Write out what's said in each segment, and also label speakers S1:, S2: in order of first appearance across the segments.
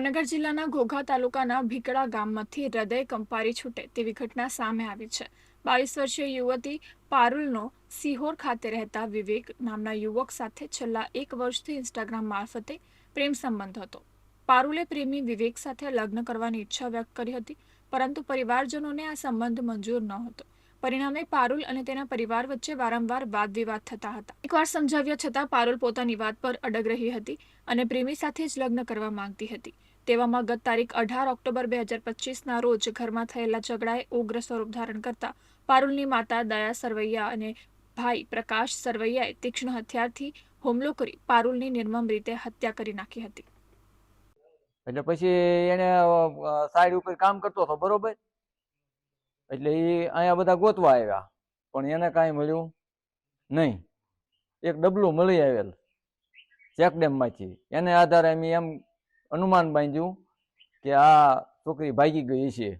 S1: ભાવનગર જિલ્લાના ઘોઘા તાલુકાના ભીકડા ગામમાંથી હૃદય કંપારી છૂટે તેવી ઘટના સામે આવી છે. બાવીસ વર્ષીય યુવતી પારુલનો સિહોર ખાતે રહેતા વિવેક નામના યુવક સાથે છેલ્લા એક વર્ષથી ઇન્સ્ટાગ્રામ મારફતે પ્રેમ સંબંધ હતો. પારુલે પ્રેમી વિવેક સાથે લગ્ન કરવાની ઈચ્છા વ્યક્ત કરી હતી, પરંતુ પરિવારજનોને આ સંબંધ મંજૂર ન હતો પરિણામે પારુલ અને તેના પરિવાર વચ્ચે વારંવાર વાદ વિવાદ થતા હતા. એકવાર સમજાવ્યા છતાં પારુલ પોતાની વાત પર અડગ રહી હતી અને પ્રેમી સાથે જ લગ્ન કરવા માંગતી હતી. તેવામાં ગત તારીખ અઢાર ઓક્ટોબર બે હજાર પચીસના રોજ ઘરમાં થયેલા ઝઘડાએ ઉગ્ર સ્વરૂપ ધારણ કરતા પારુલની માતા દયા સરવૈયા અને ભાઈ પ્રકાશ સરવૈયાએ તીક્ષ્ણ હથિયારથી હુમલો કરી પારુલની નિર્મમ રીતે હત્યા કરી નાખી હતી.
S2: એટલે પછી એને સાઈડ ઉપર કામ કરતો હતો, બરોબર? એટલે એ અહીંયા બધા ગોતવા આવ્યા, પણ એને કાંઈ મળ્યું નહીં. એક ડબલું મળી આવેલ, ચેકડેમમાંથી. એને આધારે અમે એમ અનુમાન બાંધ્યું કે આ છોકરી ભાગી ગઈ છે.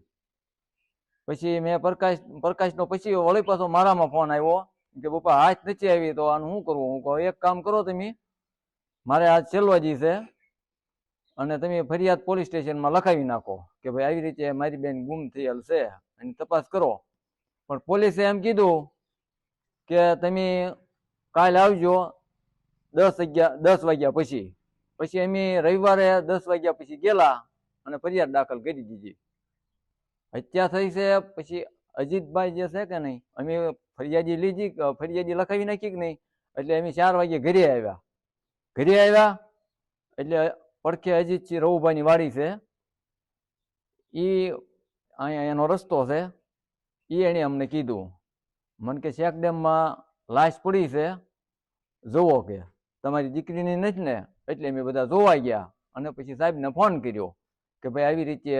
S2: પછી મેં પ્રકાશ, પ્રકાશનો પછી વળી પાછો મારામાં ફોન આવ્યો કે પપ્પા હાથ નથી આવી તો આનું શું કરવું? હું કહું, એક કામ કરો તમે, મારે આજ સેલવાજી છે અને તમે ફરિયાદ પોલીસ સ્ટેશનમાં લખાવી નાખો કે ભાઈ આવી રીતે મારી બેન ગુમ થયેલ છે અને તપાસ કરો. પણ પોલીસે એમ કીધું કે તમે કાલે આવજો દસ અગિયાર દસ વાગ્યા પછી. પછી અમે રવિવારે દસ વાગ્યા પછી ગયેલા અને ફરિયાદ દાખલ કરી દીધી. હત્યા થઈ છે, પછી અજીતભાઈ જે છે કે નહીં, અમે ફરિયાદી લીધી ફરિયાદી લખાવી નાખી કે નહીં, એટલે અમે ચાર વાગે ઘરે આવ્યા. ઘરે આવ્યા, એટલે પડખે અજીતજી રવુભાઈની વાડી છે. એ અહીંયા એનો રસ્તો છે. એ એણે અમને કીધું. મને કે શેકડેમમાં લાશ પડી છે. જુઓ કે, તમારી દીકરીની નથી ને? એટલે અમે બધા જોવા ગયા. અને પછી સાહેબને ફોન કર્યો કે ભાઈ આવી રીતે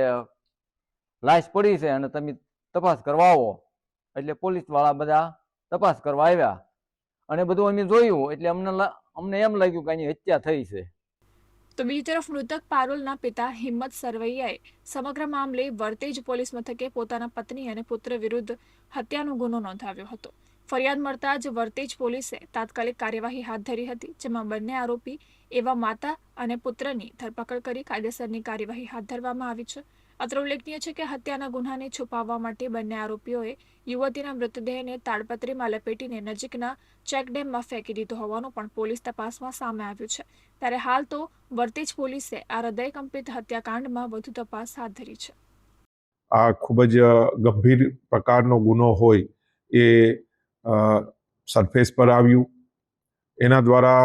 S2: લાશ પડી છે અને તમે તપાસ કરવા આવો. એટલે પોલીસવાળા બધા તપાસ કરવા આવ્યા. અને બધું અમે જોયું એટલે અમને અમને એમ લાગ્યું કે આની હત્યા થઈ છે.
S1: તો બીજી તરફ મૃતક પારુલના પિતા હિંમત સરવૈયાએ સમગ્ર મામલે વર્તેજ પોલીસ મથકે પોતાના પત્ની અને પુત્ર વિરુદ્ધ હત્યાનો ગુનો નોંધાવ્યો હતો. ફરિયાદ મળતા જ વર્તેજ પોલીસે તાત્કાલિક કાર્યવાહી હાથ ધરી હતી, જેમાં બંને આરોપી એવા માતા અને પુત્રની ધરપકડ કરી કાયદેસરની કાર્યવાહી હાથ ધરવામાં આવી છે. અત્રે ઉલ્લેખનીય છે કે હત્યાના ગુન્હાને છુપાવવા માટે બંને આરોપીઓએ યુવતીના મૃતદેહને તાડપત્રીમાં લપેટીને નજીકના ચેકડેમમાં ફેંકી દીધો હોવાનું પણ પોલીસ તપાસમાં સામે આવ્યું છે. ત્યારે હાલ તો વર્તેજ પોલીસે આ હૃદયકંપિત હત્યાકાંડમાં વધુ તપાસ હાથ ધરી છે.
S3: આ ખૂબ જ ગંભીર પ્રકારનો ગુનો હોય એ સરફેસ પર આવ્યું. એના દ્વારા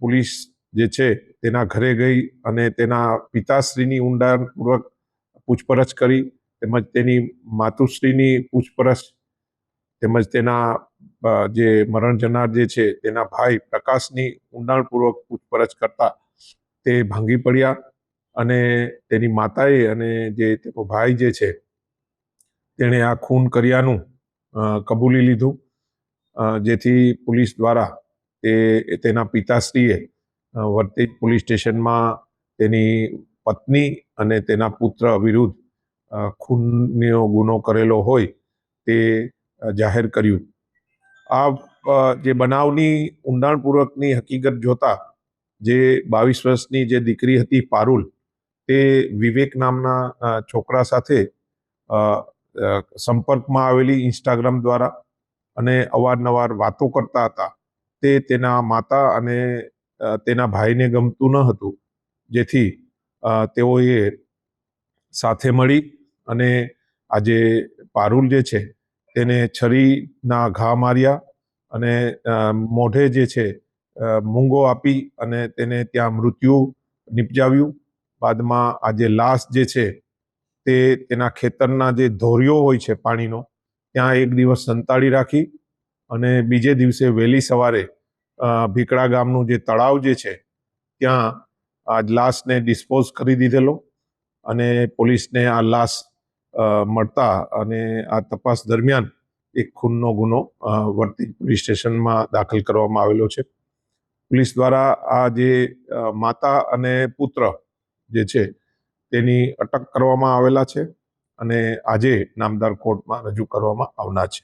S3: પોલીસ જે છે તેના ઘરે ગઈ અને તેના પિતાશ્રીની ઊંડાણપૂર્વક પૂછપરછ કરી તેમજ તેની માતુશ્રીની પૂછપરછ તેમજ તેના જે મરણ જનાર જે છે તેના ભાઈ પ્રકાશની ઊંડાણપૂર્વક પૂછપરછ કરતા તે ભાંગી પડ્યા અને તેની માતાએ અને જે તેનો ભાઈ જે છે તેણે આ ખૂન કર્યાનું કબૂલી લીધું. જેથી પોલીસ દ્વારા તે તેના પિતાશ્રીએ વર્તેજ પોલીસ સ્ટેશનમાં તેની પત્ની અને તેના પુત્ર વિરુદ્ધ ખૂનનો ગુનો કરેલો હોય તે જાહેર કર્યું. આ જે બનાવની ઊંડાણપૂર્વકની હકીકત જોતા જે બાવીસ વર્ષની જે દીકરી હતી પારુલ, તે વિવેક નામના છોકરા સાથે સંપર્કમાં આવેલી ઇન્સ્ટાગ્રામ દ્વારા અને અવારનવાર વાતો કરતા હતા. તે તેના માતા અને તેના ભાઈને ગમતું ન હતું. જેથી તેઓએ સાથે મળી અને આજે પારુલ જે છે તેને છરીના ઘા માર્યા અને મોઢે જે છે મૂંગો આપી અને તેને ત્યાં મૃત્યુ નિપજાવ્યું. બાદમાં આજે લાશ જે છે તે તેના ખેતરના જે ધોરીઓ હોય છે પાણીનો, ત્યાં એક દિવસ સંતાડી રાખી અને બીજે દિવસે વહેલી સવારે ભીકડા ગામનું જે તળાવ જે છે, ત્યાં આ લાશને ડિસ્પોઝ કરી દીધેલો અને પોલીસને આ લાશ મળતા અને આ તપાસ દરમિયાન એક ખૂનનો ગુનો વર્તી પોલીસ સ્ટેશનમાં દાખલ કરવામાં આવેલો છે. પોલીસ દ્વારા આ જે માતા અને પુત્ર જે છે તેની અટક કરવામાં આવેલા છે અને આજે નામદાર કોર્ટમાં રજૂ કરવામાં આવનાર છે.